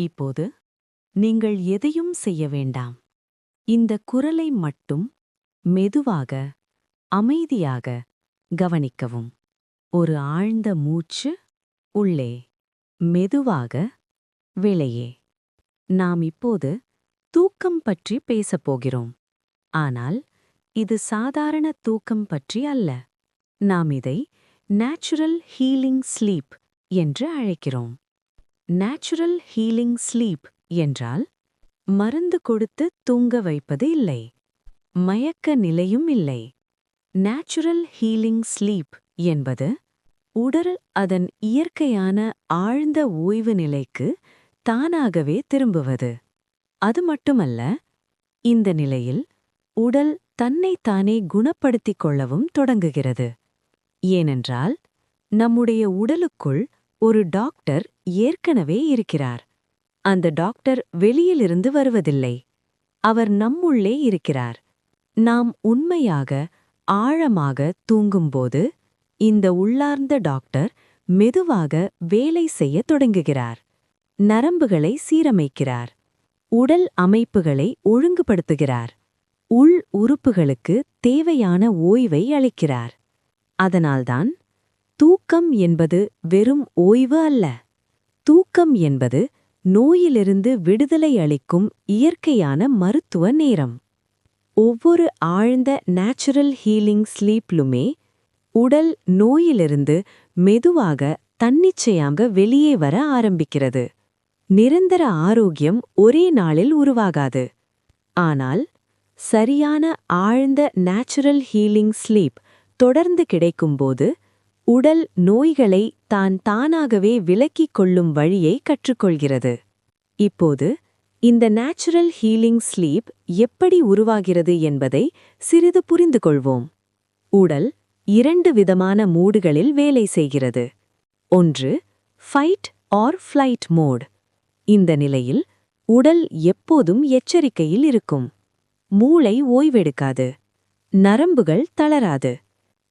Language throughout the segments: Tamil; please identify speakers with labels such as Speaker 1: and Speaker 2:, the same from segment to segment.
Speaker 1: இப்போது நீங்கள் எதையும் செய்ய வேண்டாம். இந்த குரலை மட்டும் மெதுவாக அமைதியாக கவனிக்கவும். ஒரு ஆழ்ந்த மூச்சு உள்ளே மெதுவாக வெளியே. நாம் இப்போது தூக்கம் பற்றி பேசப் போகிறோம். ஆனால் இது சாதாரண தூக்கம் பற்றி அல்ல. நாம் இதை நேச்சுரல் ஹீலிங் ஸ்லீப் என்று அழைக்கிறோம். நேச்சுரல் ஹீலிங் ஸ்லீப் என்றால் மருந்து கொடுத்து தூங்க வைப்பது இல்லை. மயக்க நிலையும் இல்லை. நேச்சுரல் ஹீலிங் ஸ்லீப் என்பது உடல் அதன் இயற்கையான ஆழ்ந்த ஓய்வு நிலைக்கு தானாகவே திரும்புவது. அது மட்டுமல்ல இந்த நிலையில் உடல் தன்னைத்தானே குணப்படுத்திக் கொள்ளவும் தொடங்குகிறது. ஏனென்றால் நம்முடைய உடலுக்குள் ஒரு டாக்டர் ஏற்கனவே இருக்கிறார். அந்த டாக்டர் வெளியிலிருந்து வருவதில்லை. அவர் நம்முள்ளே இருக்கிறார். நாம் உண்மையாக ஆழமாக தூங்கும்போது இந்த உள்ளார்ந்த டாக்டர் மெதுவாக வேலை செய்யத் தொடங்குகிறார். நரம்புகளை சீரமைக்கிறார். உடல் அமைப்புகளை ஒழுங்குபடுத்துகிறார். உள் உறுப்புகளுக்கு தேவையான ஓய்வை அளிக்கிறார். அதனால்தான் தூக்கம் என்பது வெறும் ஓய்வு அல்ல. தூக்கம் என்பது நோயிலிருந்து விடுதலை அளிக்கும் இயற்கையான மருத்துவ நேரம். ஒவ்வொரு ஆழ்ந்த நேச்சுரல் ஹீலிங் ஸ்லீப்லுமே உடல் நோயிலிருந்து மெதுவாக தன்னிச்சையாக வெளியே வர ஆரம்பிக்கிறது. நிரந்தர ஆரோக்கியம் ஒரே நாளில் உருவாகாது. ஆனால் சரியான ஆழ்ந்த நேச்சுரல் ஹீலிங் ஸ்லீப் தொடர்ந்து கிடைக்கும்போது உடல் நோய்களை தான் தானாகவே விலக்கிக் கொள்ளும் வழியை கற்றுக்கொள்கிறது. இப்போது இந்த நேச்சுரல் ஹீலிங் ஸ்லீப் எப்படி உருவாகிறது என்பதை சிறிது புரிந்து கொள்வோம் உடல் இரண்டு விதமான மூடுகளில் வேலை செய்கிறது. ஒன்று ஃபைட் ஆர் ஃப்ளைட் மோட் இந்த நிலையில் உடல் எப்போதும் எச்சரிக்கையில் இருக்கும். மூளை ஓய்வெடுக்காது. நரம்புகள் தளராது.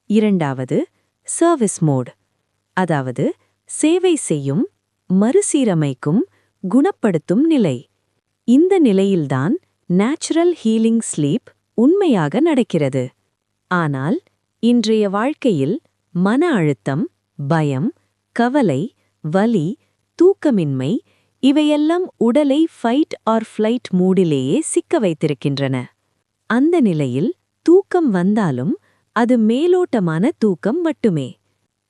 Speaker 1: இரண்டாவது சர்வீஸ் மோட் அதாவது சேவை செய்யும் மறுசீரமைக்கும் குணப்படுத்தும் நிலை. இந்த நிலையில்தான் நேச்சுரல் ஹீலிங் ஸ்லீப் உண்மையாக நடக்கிறது. ஆனால் இன்றைய வாழ்க்கையில் மன அழுத்தம் பயம் கவலை வலி தூக்கமின்மை இவையெல்லாம் உடலை ஃபைட் ஆர் ஃப்ளைட் மூடிலேயே சிக்க வைத்திருக்கின்றன. அந்த நிலையில் தூக்கம் வந்தாலும் அது மேலோட்டமான தூக்கம் மட்டுமே.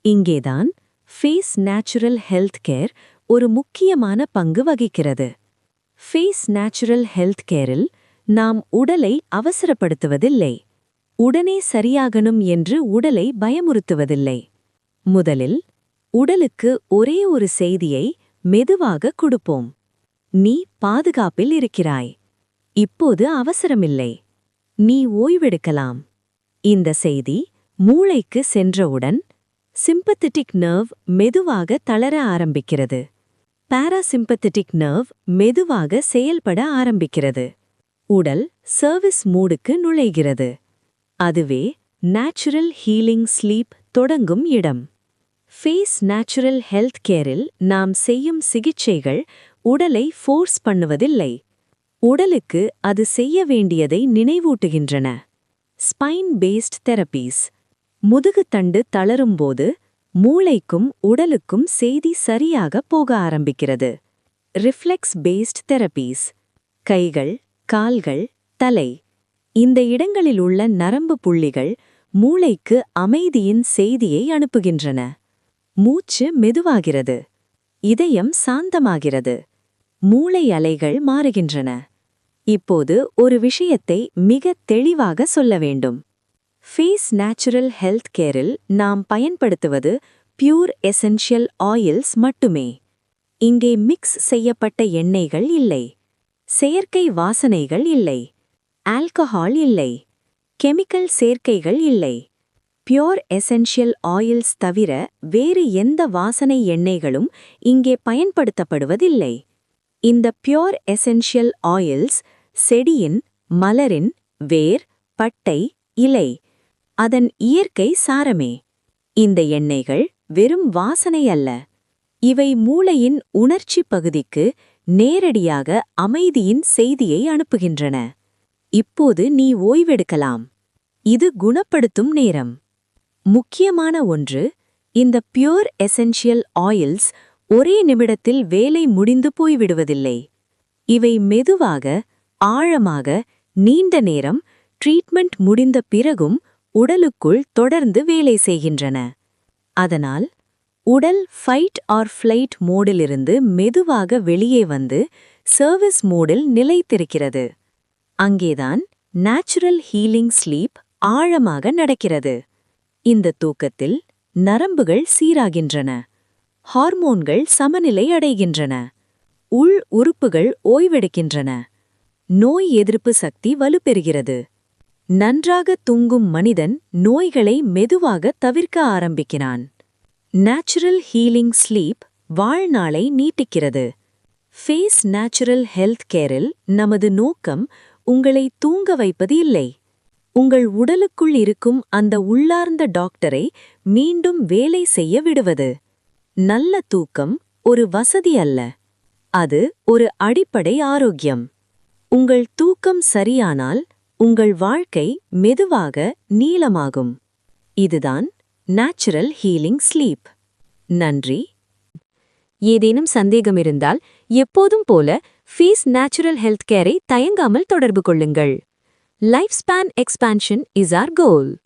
Speaker 1: இங்கேதான் ஃபேஸ் நேச்சுரல் ஹெல்த் கேர் ஒரு முக்கியமான பங்கு வகிக்கிறது. ஃபேஸ் நேச்சுரல் ஹெல்த் கேரில் நாம் உடலை அவசரப்படுத்துவதில்லை. உடனே சரியாகணும் என்று உடலை பயமுறுத்துவதில்லை. முதலில் உடலுக்கு ஒரே ஒரு செய்தியை மெதுவாக கொடுப்போம். நீ பாதுகாப்பில் இருக்கிறாய். இப்போது அவசரமில்லை. நீ ஓய்வெடுக்கலாம். இந்த செய்தி மூளைக்கு சென்றவுடன் சிம்பத்தட்டிக் நர்வ் மெதுவாக தளர ஆரம்பிக்கிறது. பாராசிம்பத்தட்டிக் நர்வ் மெதுவாக செயல்பட ஆரம்பிக்கிறது. உடல் சர்வீஸ் மூடுக்கு நுழைகிறது. அதுவே நேச்சுரல் ஹீலிங் ஸ்லீப் தொடங்கும் இடம். ஃபேஸ் நேச்சுரல் ஹெல்த் கேரில் நாம் செய்யும் சிகிச்சைகள் உடலை ஃபோர்ஸ் பண்ணுவதில்லை. உடலுக்கு அது செய்ய வேண்டியதை நினைவூட்டுகின்றன. ஸ்பைன் பேஸ்ட் தெரப்பீஸ் முதுகுத்தண்டு தளரும்போது மூளைக்கும் உடலுக்கும் செய்தி சரியாக போக ஆரம்பிக்கிறது. ரிஃப்ளெக்ஸ் பேஸ்ட் தெரப்பீஸ் கைகள் கால்கள் தலை. இந்த இடங்களில் உள்ள நரம்பு புள்ளிகள் மூளைக்கு அமைதியின் செய்தியை அனுப்புகின்றன. மூச்சு மெதுவாகிறது. இதயம் சாந்தமாகிறது. மூளை அலைகள் மாறுகின்றன. இப்போது ஒரு விஷயத்தை மிக தெளிவாக சொல்ல வேண்டும். ஃபேஸ் நேச்சுரல் ஹெல்த் கேரில் நாம் பயன்படுத்துவது பியூர் எசென்ஷியல் ஆயில்ஸ் மட்டுமே. இங்கே மிக்ஸ் செய்யப்பட்ட எண்ணெய்கள் இல்லை. செயற்கை வாசனைகள் இல்லை. ஆல்கஹால் இல்லை. கெமிக்கல் சேர்க்கைகள் இல்லை. பியோர் எசென்ஷியல் ஆயில்ஸ் தவிர வேறு எந்த வாசனை எண்ணெய்களும் இங்கே பயன்படுத்தப்படுவதில்லை. இந்த பியோர் எசென்ஷியல் ஆயில்ஸ் செடியின் மலரின் வேர் பட்டை இலை. அதன் இயற்கை சாரமே. இந்த எண்ணெய்கள் வெறும் வாசனை அல்ல. இவை மூளையின் உணர்ச்சி பகுதிக்கு நேரடியாக அமைதியின் செய்தியை அனுப்புகின்றன. இப்போது நீ ஓய்வெடுக்கலாம். இது குணப்படுத்தும் நேரம். முக்கியமான ஒன்று இந்த பியூர் எசென்ஷியல் ஆயில்ஸ் ஒரே நிமிடத்தில் வேலை முடிந்து போய்விடுவதில்லை. இவை மெதுவாக ஆழமாக நீண்ட நேரம் ட்ரீட்மெண்ட் முடிந்த பிறகும் உடலுக்குள் தொடர்ந்து வேலை செய்கின்றன. அதனால் உடல் ஃபைட் ஆர் ஃப்ளைட் மோடிலிருந்து மெதுவாக வெளியே வந்து சர்வீஸ் மோடில் நிலைத்திருக்கிறது. அங்கேதான் நேச்சுரல் ஹீலிங் ஸ்லீப் ஆழமாக நடக்கிறது. இந்த தூக்கத்தில் நரம்புகள் சீராகின்றன. ஹார்மோன்கள் சமநிலை அடைகின்றன. உள் உறுப்புகள் ஓய்வெடுக்கின்றன. நோய் எதிர்ப்பு சக்தி வலுப்பெறுகிறது. நன்றாக தூங்கும் மனிதன் நோய்களை மெதுவாக தவிர்க்க ஆரம்பிக்கிறான். நேச்சுரல் ஹீலிங் ஸ்லீப் வாழ்நாளை நீட்டிக்கிறது. ஃபேஸ் நேச்சுரல் ஹெல்த் கேரில் நமது நோக்கம் உங்களை தூங்க வைப்பது இல்லை. உங்கள் உடலுக்குள் இருக்கும் அந்த உள்ளார்ந்த டாக்டரை மீண்டும் வேலை செய்ய விடுவது. நல்ல தூக்கம் ஒரு வசதி அல்ல. அது ஒரு அடிப்படை ஆரோக்கியம். உங்கள் தூக்கம் சரியானால் உங்கள் வாழ்க்கை மெதுவாக நீளமாகும். இதுதான் நேச்சுரல் ஹீலிங் ஸ்லீப் நன்றி. ஏதேனும் சந்தேகம் இருந்தால் எப்போதும் போல ஃபீஸ் நேச்சுரல் ஹெல்த் கேரை தயங்காமல் தொடர்பு கொள்ளுங்கள். Life span expansion is our goal